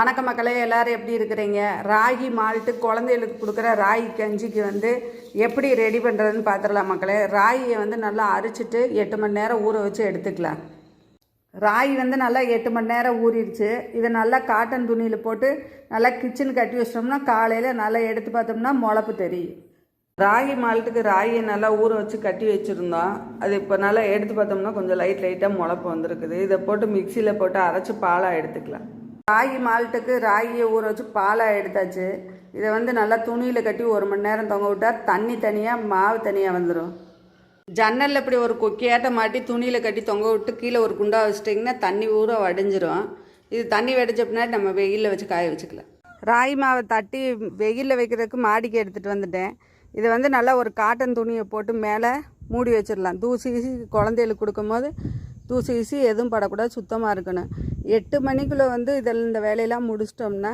வணக்கம் மக்களே எல்லாரும் எப்படி இருக்கிறீங்க? ராகி மால்ட்டு குழந்தைகளுக்கு கொடுக்குற ராகி கஞ்சிக்கு வந்து எப்படி ரெடி பண்ணுறதுன்னு பார்த்துடலாம் மக்களே. ராகியை வந்து நல்லா அரிச்சிட்டு எட்டு மணி நேரம் ஊற வச்சு எடுத்துக்கலாம். ராகி வந்து நல்லா எட்டு மணி நேரம் ஊறிடுச்சு. இதை நல்லா காட்டன் துணியில் போட்டு நல்லா கிச்சன் கட்டி வச்சிட்டோம்னா காலையில் நல்லா எடுத்து பார்த்தோம்னா முளப்பு தெரியும். ராகி மால்ட்டுக்கு ராகியை நல்லா ஊற வச்சு கட்டி வச்சுருந்தோம். அது இப்போ நல்லா எடுத்து பார்த்தோம்னா கொஞ்சம் லைட் லைட்டாக முளப்பு வந்திருக்குது. இதை போட்டு மிக்சியில் போட்டு அரைச்சி பாலாக எடுத்துக்கலாம். ராகி மால்ட்டுக்கு ராகியை ஊற வச்சு பாலாக எடுத்தாச்சு. இதை வந்து நல்லா துணியில் கட்டி ஒரு மணி நேரம் தொங்க விட்டால் தண்ணி தனியாக மாவு தனியாக வந்துடும் ஜன்னலில் இப்படி ஒரு கொக்கியாட்ட மாட்டி துணியில் கட்டி தொங்க விட்டு கீழே ஒரு குண்டா வச்சிட்டிங்கன்னா தண்ணி ஊற வடிஞ்சிரும். இது தண்ணி வடிச்ச பின்னாடி நம்ம வெயிலில் வச்சு காய வச்சுக்கலாம் ராகி மாவை தட்டி வெயிலில் வைக்கிறதுக்கு மாடிக்கு எடுத்துகிட்டு வந்துட்டேன். இதை வந்து நல்லா ஒரு காட்டன் துணியை போட்டு மேலே மூடி வச்சிடலாம். தூசி கீசி குழந்தைகளுக்கு கொடுக்கும்போது தூசி கீசி எதுவும் படக்கூடாது சுத்தமாக இருக்கணும். எட்டு மணிக்குள்ளே வந்து இதில் இந்த வேலையெல்லாம் முடிச்சிட்டோம்னா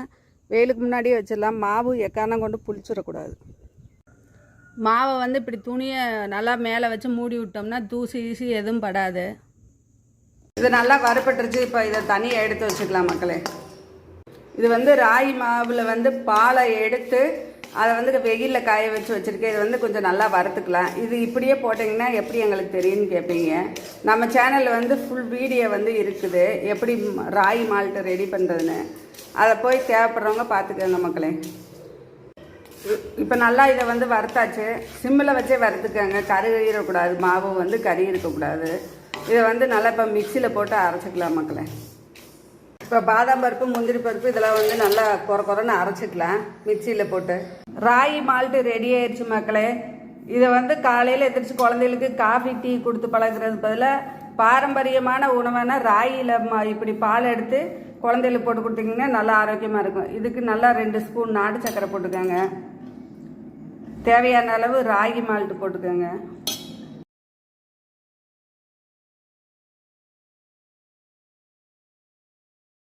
வெயிலுக்கு முன்னாடியே வச்சிடலாம். மாவு எக்காரணம் கொண்டு புளிச்சிடக்கூடாது. மாவை வந்து இப்படி துணியை நல்லா மேலே வச்சு மூடி விட்டோம்னா தூசி ஈசி எதுவும் படாது. இது நல்லா வறுபட்டுருச்சு. இப்போ இதை தனியாக எடுத்து வச்சுக்கலாம் மக்களே. இது வந்து ராகி மாவில் வந்து பாலை எடுத்து அதை வந்து வெயிலில் காய வச்சு வச்சுருக்கேன். இது வந்து கொஞ்சம் நல்லா வறுத்துக்கலாம். இது இப்படியே போட்டிங்கன்னா எப்படி எங்களுக்கு தெரியும்னு கேட்பீங்க நம்ம சேனலில் வந்து ஃபுல் வீடியோ வந்து இருக்குது. எப்படி ராகி மால்ட்டு ரெடி பண்ணுறதுன்னு அதை போய் தேவைப்படுறவங்க பார்த்துக்கோங்க மக்களே. இப்போ நல்லா இதை வந்து வறுத்தாச்சு. சிம்மில் வச்சே வறுத்துக்கோங்க. கருகிடக்கூடாது மாவு வந்து கறி இருக்கக்கூடாது. இதை வந்து நல்லா இப்போ மிக்சியில் போட்டு அரைச்சிக்கலாம் மக்களே. இப்போ பாதாம் பருப்பு முந்திரி பருப்பு இதெல்லாம் வந்து நல்லா குறை குறைன்னு அரைச்சிக்கலாம் மிக்சியில் போட்டு. ராகி மால்ட்டு ரெடி ஆயிடுச்சு மக்களே. இதை வந்து காலையில் எந்திரிச்சு குழந்தைகளுக்கு காஃபி டீ கொடுத்து பழகிறது பதிலாக பாரம்பரியமான உணவான ராகியில் இப்படி பால் எடுத்து குழந்தைகளுக்கு போட்டு கொடுத்தீங்கன்னா நல்லா ஆரோக்கியமாக இருக்கும். இதுக்கு நல்லா ரெண்டு ஸ்பூன் நாட்டு சக்கரை போட்டுக்கோங்க. தேவையான அளவு ராகி மால்ட்டு போட்டுக்கோங்க.